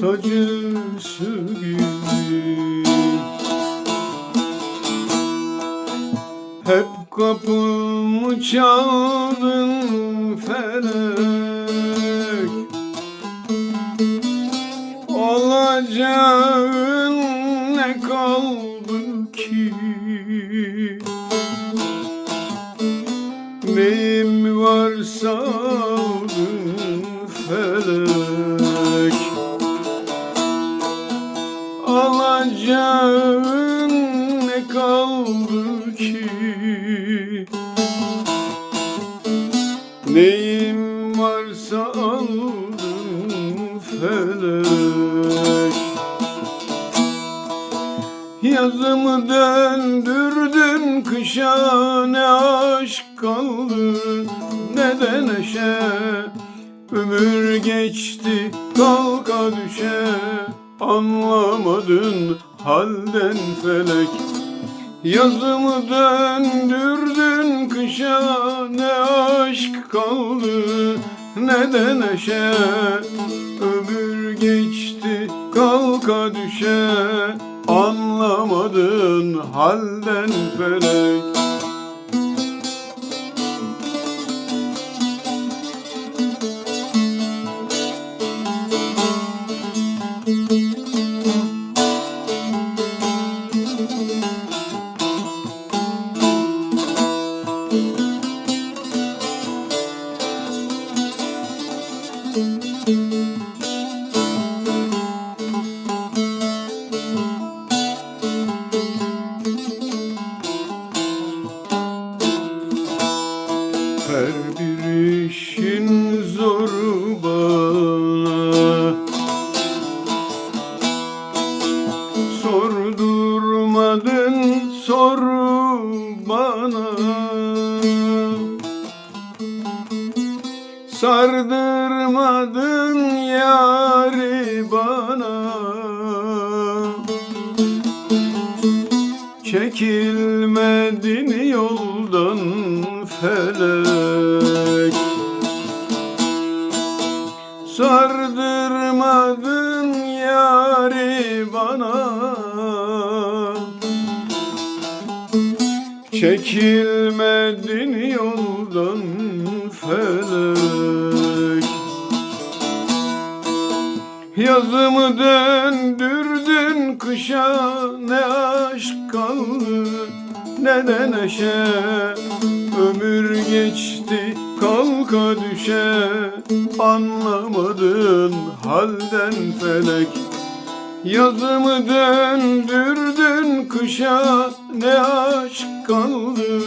postacısı gibi. Hep kapımı çaldın felek. Olacağın ne kaldı ki? Neyim varsa aldın felek Alacağın ne kaldı ki? Neyim varsa aldın felek. Yazımı döndürdün kışa ne aşk kaldı ne de neşe. Ömür geçti kalka düşe anlamadın halden felek. Yazımı döndürdün kışa ne aşk kaldı ne de neşe. Ömür geçti kalka düşe. Anlamadın halden felek Her bir işin zoru bana. Sordurmadın soru bana. Sardırmadın yari bana. Çekilmedin yoldan felek Sardırmadın yari bana. Çekilmedin yoldan felek. Yazımı döndürdün kışa ne aşk kaldı ne de neşe Ömür geçti kalka düşe. Anlamadın halden felek. Yazımı döndürdün kışa. Ne aşk kaldı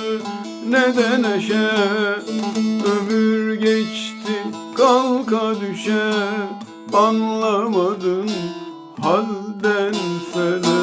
ne de neşe. Ömür geçti kalka düşe. Anlamadın halden felek.